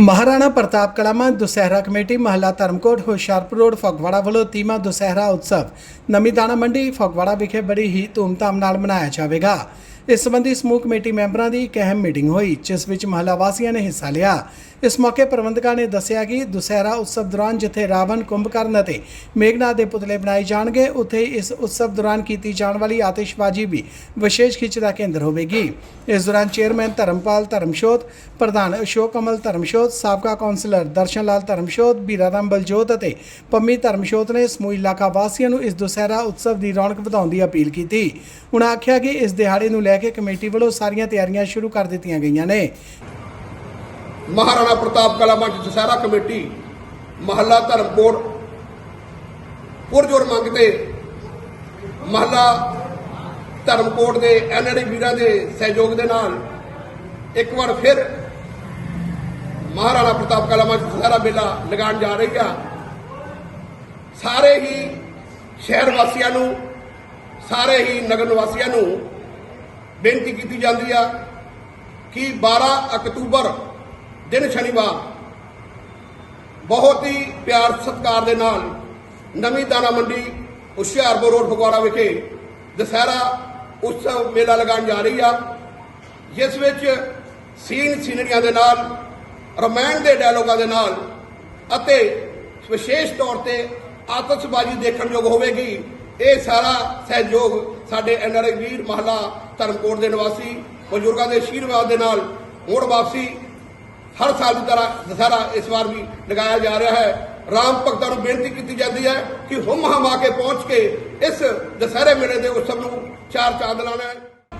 ਮਹਾਰਾਣਾ ਪ੍ਰਤਾਪ ਕਲਾਮਾ, ਦੁਸਹਿਰਾ ਕਮੇਟੀ, ਮਹੱਲਾ ਧਰਮਕੋਟ, ਹੁਸ਼ਿਆਰਪੁਰ ਰੋਡ, ਫਗਵਾੜਾ ਵੱਲੋਂ ਤੀਮਾ ਦੁਸਹਿਰਾ ਉਤਸਵ। ਨਮੀ ਦਾਣਾ ਮੰਡੀ, ਫਗਵਾੜਾ ਵਿਖੇ ਬੜੀ ਹੀ ਧੂਮਧਾਮ ਨਾਲ ਮਨਾਇਆ ਜਾਵੇਗਾ। ਇਸ ਸੰਬੰਧੀ ਸਮੂਹ ਕਮੇਟੀ ਮੈਂਬਰਾਂ ਦੀ ਇੱਕ ਅਹਿਮ ਮੀਟਿੰਗ ਹੋਈ, ਜਿਸ ਵਿੱਚ ਮਹੱਲਾ ਵਾਸੀਆਂ ਨੇ ਹਿੱਸਾ ਲਿਆ। ਇਸ ਮੌਕੇ ਪ੍ਰਬੰਧਕਾਂ ਨੇ ਦੱਸਿਆ ਕਿ ਦੁਸਹਿਰਾ ਉਤਸਵ ਦੌਰਾਨ ਜਿੱਥੇ ਰਾਵਣ ਕੁੰਭਕਰਨ ਅਤੇ ਮੇਘਨਾਥ ਦੇ ਪੁਤਲੇ ਬਣਾਏ ਜਾਣਗੇ, ਉੱਥੇ ਇਸ ਉਤਸਵ ਦੌਰਾਨ ਕੀਤੀ ਜਾਣ ਵਾਲੀ ਆਤਿਸ਼ਬਾਜ਼ੀ ਵੀ ਵਿਸ਼ੇਸ਼ ਖਿੱਚ ਦਾ ਕੇਂਦਰ ਹੋਵੇਗੀ। ਇਸ ਦੌਰਾਨ ਚੇਅਰਮੈਨ ਧਰਮਪਾਲ ਧਰਮਸ਼ੋਤ, ਪ੍ਰਧਾਨ ਅਸ਼ੋਕ ਕਮਲ ਧਰਮਸ਼ੋਤ, ਸਾਬਕਾ ਕੌਂਸਲਰ ਦਰਸ਼ਨ ਲਾਲ ਧਰਮਸ਼ੋਤ ਬੀਰਾਰਾਮ ਬਲਜੋਤ ਅਤੇ ਪੰਮੀ ਧਰਮਸ਼ੋਤ ਨੇ ਸਮੂਹ ਇਲਾਕਾ ਵਾਸੀਆਂ ਨੂੰ ਇਸ ਦੁਸਹਿਰਾ ਉਤਸਵ ਦੀ ਰੌਣਕ ਵਧਾਉਣ ਦੀ ਅਪੀਲ ਕੀਤੀ। ਉਨ੍ਹਾਂ ਆਖਿਆ ਕਿ ਇਸ ਦਿਹਾੜੇ ਨੂੰ ਲੈ ਕੇ ਕਮੇਟੀ ਵੱਲੋਂ ਸਾਰੀਆਂ ਤਿਆਰੀਆਂ ਸ਼ੁਰੂ ਕਰ ਦਿੱਤੀਆਂ ਗਈਆਂ ਨੇ। ਮਹਾਰਾਣਾ ਪ੍ਰਤਾਪ ਕਲਾ ਮੰਚ ਦਸਹਿਰਾ ਕਮੇਟੀ, ਮਹੱਲਾ ਧਰਮਕੋਟ ਪੁਰਜੋਰ ਮੰਗ ਤੇ, ਮਹੱਲਾ ਧਰਮਕੋਟ ਦੇ ਐਨਡੀ ਵੀਰਾਂ ਦੇ ਸਹਿਯੋਗ ਦੇ ਨਾਲ ਇੱਕ ਵਾਰ ਫਿਰ ਮਹਾਰਾਣਾ ਪ੍ਰਤਾਪ ਕਲਾ ਮੰਚ ਦਸਹਿਰਾ ਮੇਲਾ ਲਗਾਉਣ ਜਾ ਰਹੀ ਆ। ਸਾਰੇ ਹੀ ਸ਼ਹਿਰ ਵਾਸੀਆਂ ਨੂੰ, ਸਾਰੇ ਹੀ ਨਗਰ ਨਿਵਾਸੀਆਂ ਨੂੰ ਬੇਨਤੀ ਕੀਤੀ ਜਾਂਦੀ ਆ ਕਿ 12 ਅਕਤੂਬਰ ਦਿਨ ਸ਼ਨੀਵਾਰ ਬਹੁਤ ਹੀ ਪਿਆਰ ਸਤਿਕਾਰ ਦੇ ਨਾਲ ਨਵੀਂ ਦਾਣਾ ਮੰਡੀ ਹੁਸ਼ਿਆਰਪੁਰ ਰੋਡ ਫਗਵਾੜਾ ਵਿਖੇ ਦੁਸਹਿਰਾ ਉਤਸਵ ਮੇਲਾ ਲਗਾਉਣ ਜਾ ਰਹੀ ਆ। ਜਿਸ ਵਿੱਚ ਸੀਨ ਸੀਨਰੀਆਂ ਦੇ ਨਾਲ ਰੋਮਾਂਸ ਦੇ ਡਾਇਲੋਗਾਂ ਦੇ ਨਾਲ ਅਤੇ ਵਿਸ਼ੇਸ਼ ਤੌਰ ਤੇ ਆਤਸ਼ਬਾਜ਼ੀ ਦੇਖਣ ਯੋਗ ਹੋਵੇਗੀ, ਇਹ ਸਾਰਾ ਸਹਿਯੋਗ ਸਾਡੇ ਐਨਆਰਆਈ ਵੀਰ ਮਹੱਲਾ ਧਰਮਕੋਟ ਦੇ ਨਿਵਾਸੀ, ਬਜ਼ੁਰਗਾਂ ਦੇ ਆਸ਼ੀਰਵਾਦ ਦੇ ਨਾਲ ਮੁੜ ਵਾਪਸੀ ਹਰ ਸਾਲ ਦੀ ਤਰ੍ਹਾਂ ਦੁਸਹਿਰਾ ਇਸ ਵਾਰ ਵੀ ਲਗਾਇਆ ਜਾ ਰਿਹਾ ਹੈ। ਰਾਮ ਭਗਤਾਂ ਨੂੰ ਬੇਨਤੀ ਕੀਤੀ ਜਾਂਦੀ ਹੈ ਕਿ ਹੁਮ ਹਮਾ ਕੇ ਪਹੁੰਚ ਕੇ ਇਸ ਦੁਸਹਿਰੇ ਮੇਲੇ ਦੇ ਉਤਸਵ ਨੂੰ ਚਾਰ ਚਾਂਦ ਲਾਣਾ ਹੈ।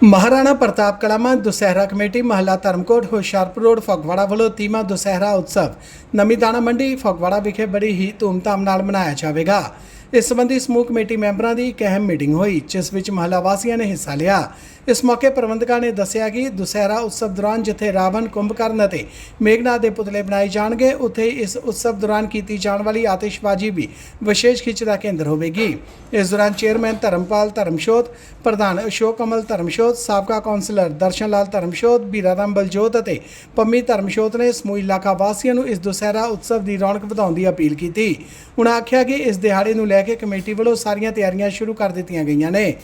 ਮਹਾਰਾਣਾ ਪ੍ਰਤਾਪ ਕਲਾਮਾ, ਦੁਸਹਿਰਾ ਕਮੇਟੀ, ਮਹੱਲਾ ਧਰਮਕੋਟ, ਹੁਸ਼ਿਆਰਪੁਰ ਰੋਡ, ਫਗਵਾੜਾ ਵੱਲੋਂ ਤੀਮਾ ਦੁਸਹਿਰਾ ਉਤਸਵ। ਨਮੀ ਦਾਣਾ ਮੰਡੀ, ਫਗਵਾੜਾ ਵਿਖੇ ਬੜੀ ਹੀ ਧੂਮਧਾਮ ਨਾਲ ਮਨਾਇਆ ਜਾਵੇਗਾ। ਇਸ ਸੰਬੰਧੀ ਸਮੂਹ ਕਮੇਟੀ ਮੈਂਬਰਾਂ ਦੀ ਇੱਕ ਅਹਿਮ ਮੀਟਿੰਗ ਹੋਈ, ਜਿਸ ਵਿੱਚ ਮਹੱਲਾ ਵਾਸੀਆਂ ਨੇ ਹਿੱਸਾ ਲਿਆ। ਇਸ ਮੌਕੇ ਪ੍ਰਬੰਧਕਾਂ ਨੇ ਦੱਸਿਆ ਕਿ ਦੁਸਹਿਰਾ ਉਤਸਵ ਦੌਰਾਨ ਜਿੱਥੇ ਰਾਵਣ ਕੁੰਭਕਰਨ ਅਤੇ ਮੇਘਨਾਥ ਦੇ ਪੁਤਲੇ ਬਣਾਏ ਜਾਣਗੇ, ਉੱਥੇ ਇਸ ਉਤਸਵ ਦੌਰਾਨ ਕੀਤੀ ਜਾਣ ਵਾਲੀ ਆਤਿਸ਼ਬਾਜ਼ੀ ਵੀ ਵਿਸ਼ੇਸ਼ ਖਿੱਚ ਦਾ ਕੇਂਦਰ ਹੋਵੇਗੀ। ਇਸ ਦੌਰਾਨ ਚੇਅਰਮੈਨ ਧਰਮਪਾਲ ਧਰਮਸ਼ੋਤ, ਪ੍ਰਧਾਨ ਅਸ਼ੋਕ ਕਮਲ ਧਰਮਸ਼ੋਤ, ਸਾਬਕਾ ਕੌਂਸਲਰ ਦਰਸ਼ਨ ਲਾਲ ਧਰਮਸ਼ੋਤ ਬੀਰਾਰਾਮ ਬਲਜੋਤ ਅਤੇ ਪੰਮੀ ਧਰਮਸ਼ੋਤ ਨੇ ਸਮੂਹ ਇਲਾਕਾ ਵਾਸੀਆਂ ਨੂੰ ਇਸ ਦੁਸਹਿਰਾ ਉਤਸਵ ਦੀ ਰੌਣਕ ਵਧਾਉਣ ਦੀ ਅਪੀਲ ਕੀਤੀ। ਉਨ੍ਹਾਂ ਆਖਿਆ ਕਿ ਇਸ ਦਿਹਾੜੇ ਨੂੰ ਲੈ ਲੈ ਕੇ ਕਮੇਟੀ ਵੱਲੋਂ ਸਾਰੀਆਂ ਤਿਆਰੀਆਂ ਸ਼ੁਰੂ ਕਰ ਦਿੱਤੀਆਂ ਗਈਆਂ ਨੇ।